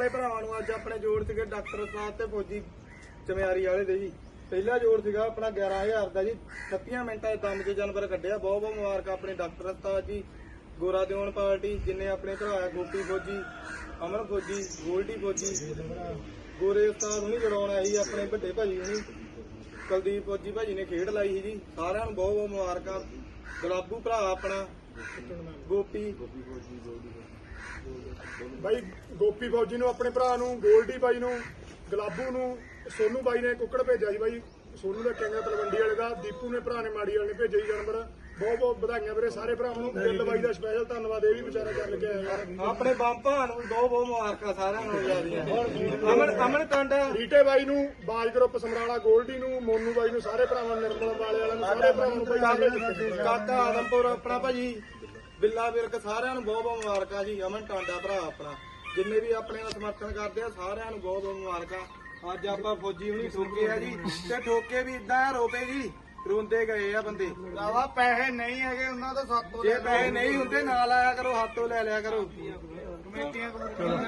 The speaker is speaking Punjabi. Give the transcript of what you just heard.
ਵਾਲੇ ਭਰਾਵਾਂ ਨੂੰ ਅੱਜ ਆਪਣੇ ਜੋੜ ਸੀਗੇ ਡਾਕਟਰ ਸਾਹਿਬ ਤੇ ਫੌਜੀ ਚਮਿਆਰੀ ਵਾਲੇ ਦੇ ਜੀ। ਪਹਿਲਾ ਜੋੜ ਸੀਗਾ ਆਪਣਾ 11000 ਦਾ ਜੀ। 30 ਮਿੰਟਾਂ ਦੇ ਦਮ 'ਚ ਜਾਨਵਰ ਕੱਢਿਆ। ਬਹੁਤ ਬਹੁਤ ਮੁਬਾਰਕਾਂ ਆਪਣੇ ਡਾਕਟਰ ਉਸਤਾਦ ਜੀ। ਗੋਰਾ ਦਿਓਣ ਪਾਰਟੀ, ਜਿੰਨੇ ਆਪਣੇ ਭਰਾ ਗੋਪੀ ਫੌਜੀ, ਅਮਰ ਫੌਜੀ, ਗੋਲਡੀ ਫੌਜੀ। ਗੋਰੇ ਉਸਤਾਦ ਹੁਣੀ ਜੜਾਉਣ ਆਏ ਸੀ, ਆਪਣੇ ਵੱਡੇ ਭਾਜੀ ਨੂੰ ਕੁਲਦੀਪ ਫੌਜੀ ਭਾਜੀ ਨੇ ਖੇਡ ਲਾਈ ਸੀ ਜੀ। ਸਾਰਿਆਂ ਨੂੰ ਬਹੁਤ ਬਹੁਤ ਮੁਬਾਰਕਾਂ ਗੁਲਾਬੂ ਭਰਾ ਆਪਣਾ, ਗੋਪੀ। ਬਾਈ ਗੋਪੀ ਫੌਜੀ ਨੂੰ ਆਪਣੇ ਭਰਾ ਨੂੰ ਗੋਲਡੀ ਬਾਈ ਨੂੰ ਗਲਾਬੂ ਨੂੰ ਸੋਨੂ ਬਾਈ ਨੇ ਕੁੱਕੜ ਭੇਜਿਆ ਸੀ ਬਾਈ। ਸੋਨੂ ਦਾ ਕਹਿੰਗਾ ਤਲਵੰਡੀ ਵਾਲੇ ਦਾ ਦੀਪੂ ਨੇ ਭਰਾ ਨੇ ਮਾੜੀ ਵਾਲੇ ਨੇ ਭੇਜਿਆ ਜੀ ਜਾਨਵਰ। ਬਹੁਤ ਬਹੁਤ ਵਧਾਈਆਂ ਵੀਰੇ ਸਾਰੇ ਭਰਾਵਾਂ ਨੂੰ। ਦਿਲ ਬਾਈ ਦਾ ਸਪੈਸ਼ਲ ਧੰਨਵਾਦ ਇਹ ਵੀ ਵਿਚਾਰਾ ਚੱਲ ਕੇ ਆਇਆ। ਯਾਰ ਆਪਣੇ ਬੰਪਾਂ ਨੂੰ ਬਹੁਤ ਬਹੁਤ ਮੁਬਾਰਕਾਂ ਸਾਰਿਆਂ ਨੂੰ ਜਿਆਦੀਆਂ ਅਮਨ ਅਮਨ ਕਾਂਡਾ ਰੀਟੇ ਬਾਈ ਨੂੰ ਬਾਜ ਗਰੁੱਪ ਸਮਰਾਲਾ ਗੋਲਡੀ ਨੂੰ ਮੋਨੂ ਬਾਈ ਨੂੰ ਸਾਰੇ ਭਰਾਵਾਂ ਨੂੰ ਨਿਰਮਲ ਵਾਲੇ ਵਾਲਿਆਂ ਨੂੰ ਸਾਰੇ ਭਰਾਵਾਂ ਨੂੰ ਬਾਈ ਕਾਕਾ ਆਦਮਪੁਰ ਆਪਣਾ ਭਾਜੀ। ਬਿੱਲਾ ਵਿਰਕ ਸਾਰਿਆਂ ਨੂੰ ਬਹੁਤ ਬਹੁਤ ਮੁਬਾਰਕਾਂ ਜੀ ਅਮਨ ਟਾਂਡਾ ਭਰਾ ਆਪਣਾ। ਜਿੰਨੇ ਵੀ ਆਪਣੇ ਨਾਲ ਸਮਰਥਨ ਕਰਦੇ ਆ ਸਾਰਿਆਂ ਨੂੰ ਬਹੁਤ ਬਹੁਤ ਮੁਬਾਰਕਾਂ। ਅੱਜ ਆਪਾਂ ਫੌਜੀ ਹੁਣੀ ਠੋਕੇ ਆ ਜੀ ਤੇ ਠੋਕੇ ਵੀ ਇਦਾਂ ਰੋਪੇ ਜੀ ਰੋਂਦੇ ਗਏ ਆ ਬੰਦੇ। ਭਰਾਵਾ ਪੈਸੇ ਨਹੀਂ ਹੈਗੇ ਉਹਨਾਂ ਦਾ ਸਾਤੋਂ ਜੇ ਪੈਸੇ ਨਹੀਂ ਹੁੰਦੇ ਨਾਲ ਆਇਆ ਕਰੋ ਹੱਥੋਂ ਲੈ ਲਿਆ ਕਰੋ। ਕਮੇਟੀਆਂ ਕਮੇਟੀਆਂ।